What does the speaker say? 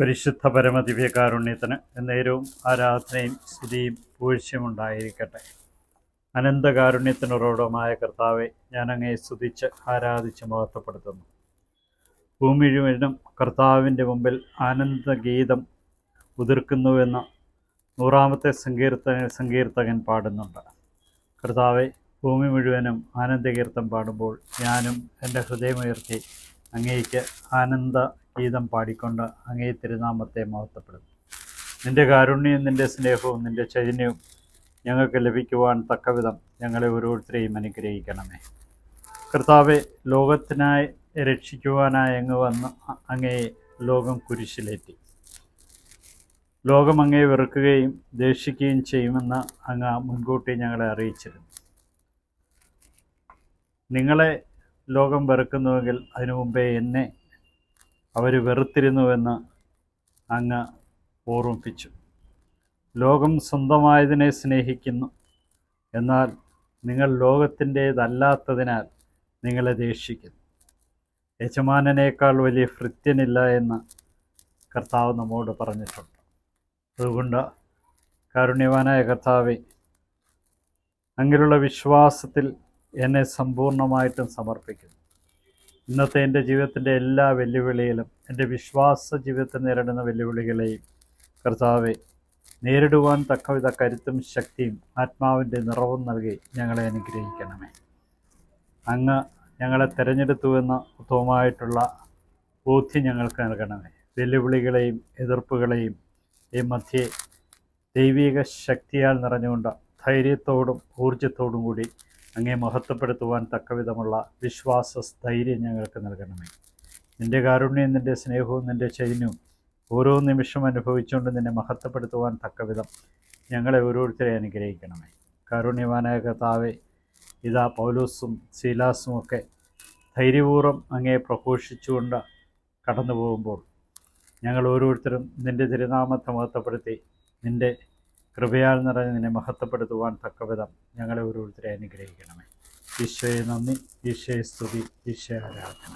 പരിശുദ്ധ പരമദിവ്യകാരുണ്യത്തിന് എന്നേരവും ആരാധനയും സ്തുതിയും പൂഴ്ചയും ഉണ്ടായിരിക്കട്ടെ. അനന്തകാരുണ്യത്തിനുറവിടമായ കർത്താവെ ഞാൻ അങ്ങയെ സ്തുതിച്ച് ആരാധിച്ച് മഹത്വപ്പെടുത്തുന്നു. ഭൂമി മുഴുവനും കർത്താവിന്റെ മുമ്പിൽ ആനന്ദഗീതം ഉതിർക്കുന്നുവെന്ന് നൂറാമത്തെ സങ്കീർത്തന സങ്കീർത്തകൻ പാടുന്നുണ്ട്. കർത്താവെ ഭൂമി മുഴുവനും ആനന്ദകീർത്തം പാടുമ്പോൾ ഞാനും എന്റെ ഹൃദയമുയർത്തി അങ്ങേക്ക് ആനന്ദ ഗീതം പാടിക്കൊണ്ട് അങ്ങേ തിരുനാമത്തെ മഹത്വപ്പെടുന്നു നിന്റെ കാരുണ്യവും നിന്റെ സ്നേഹവും നിന്റെ ചൈതന്യവും ഞങ്ങൾക്ക് ലഭിക്കുവാൻ തക്കവിധം ഞങ്ങളെ ഓരോരുത്തരെയും അനുഗ്രഹിക്കണമേ. കർത്താവെ ലോകത്തിനായി രക്ഷിക്കുവാനായി അങ്ങ് വന്ന് അങ്ങയെ ലോകം കുരിശിലേറ്റി. ലോകം അങ്ങേ വെറുക്കുകയും ദേഷിക്കുകയും ചെയ്യുമെന്ന് അങ്ങ് മുൻകൂട്ടി ഞങ്ങളെ അറിയിച്ചിരുന്നു. നിങ്ങളെ ലോകം വെറുക്കുന്നുവെങ്കിൽ അതിനു മുമ്പേ എന്നെ അവർ വെറുത്തിരുന്നുവെന്ന് അങ്ങ് ഓർമ്മിപ്പിച്ചു. ലോകം സ്വന്തമായതിനെ സ്നേഹിക്കുന്നു. എന്നാൽ നിങ്ങൾ ലോകത്തിന്റേതല്ലാത്തതിനാൽ നിങ്ങളെ ദേഷിക്കുന്നു. യജമാനേക്കാൾ വലിയ ഭൃത്യനില്ല എന്ന് കർത്താവ് നമ്മോട് പറഞ്ഞിട്ടുണ്ട്. അതുകൊണ്ട് കാരുണ്യവാനായ കർത്താവെ അങ്ങിലുള്ള വിശ്വാസത്തിൽ എന്നെ സമ്പൂർണമായിട്ടും സമർപ്പിക്കുന്നു. ഇന്നത്തെ എന്റെ ജീവിതത്തിന്റെ എല്ലാ വെല്ലുവിളികളും എന്റെ വിശ്വാസ ജീവിതത്തിൽ നേരിടുന്ന വെല്ലുവിളികളെയും കർത്താവെ നേരിടുവാൻ തക്കവിധ കരുത്തും ശക്തിയും ആത്മാവിന്റെ നിറവും നൽകി ഞങ്ങളെ അനുഗ്രഹിക്കണമേ. അങ്ങ് ഞങ്ങളെ തിരഞ്ഞെടുത്തുവെന്ന ഉത്തമമായിട്ടുള്ള ബോധ്യം ഞങ്ങൾക്ക് നൽകണമേ. വെല്ലുവിളികളെയും എതിർപ്പുകളെയും ഈ മധ്യേ ദൈവിക ശക്തിയാൽ നിറഞ്ഞുകൊണ്ട് ധൈര്യത്തോടും ഊർജത്തോടും കൂടി അങ്ങേ മഹത്വപ്പെടുത്തുവാൻ തക്കവിധമുള്ള വിശ്വാസ സ്ഥൈര്യം ഞങ്ങൾക്ക് നൽകണമേ. നിന്റെ കാരുണ്യം നിന്റെ സ്നേഹവും നിന്റെ ചൈന്യവും ഓരോ നിമിഷം അനുഭവിച്ചുകൊണ്ട് നിന്നെ മഹത്വപ്പെടുത്തുവാൻ തക്കവിധം ഞങ്ങളെ ഓരോരുത്തരെ അനുഗ്രഹിക്കണമേ. കാരുണ്യവാനായ കർത്താവെ ഇതാ പൗലോസും ശീലാസും ഒക്കെ ധൈര്യപൂർവം അങ്ങേ പ്രഘോഷിച്ചുകൊണ്ട് കടന്നു പോകുമ്പോൾ ഞങ്ങൾ ഓരോരുത്തരും നിന്റെ തിരുനാമത്തെ മഹത്വപ്പെടുത്തി നിന്റെ കൃപയാൽ നിറഞ്ഞ് നിന്നെ മഹത്വപ്പെടുത്തുവാൻ തക്കവിധം ഞങ്ങളെ ഓരോരുത്തരെ അനുഗ്രഹിക്കണമേ. ഈശോയെ നന്ദി ഈശോയെ സ്തുതി ഈശോ ആരാധന.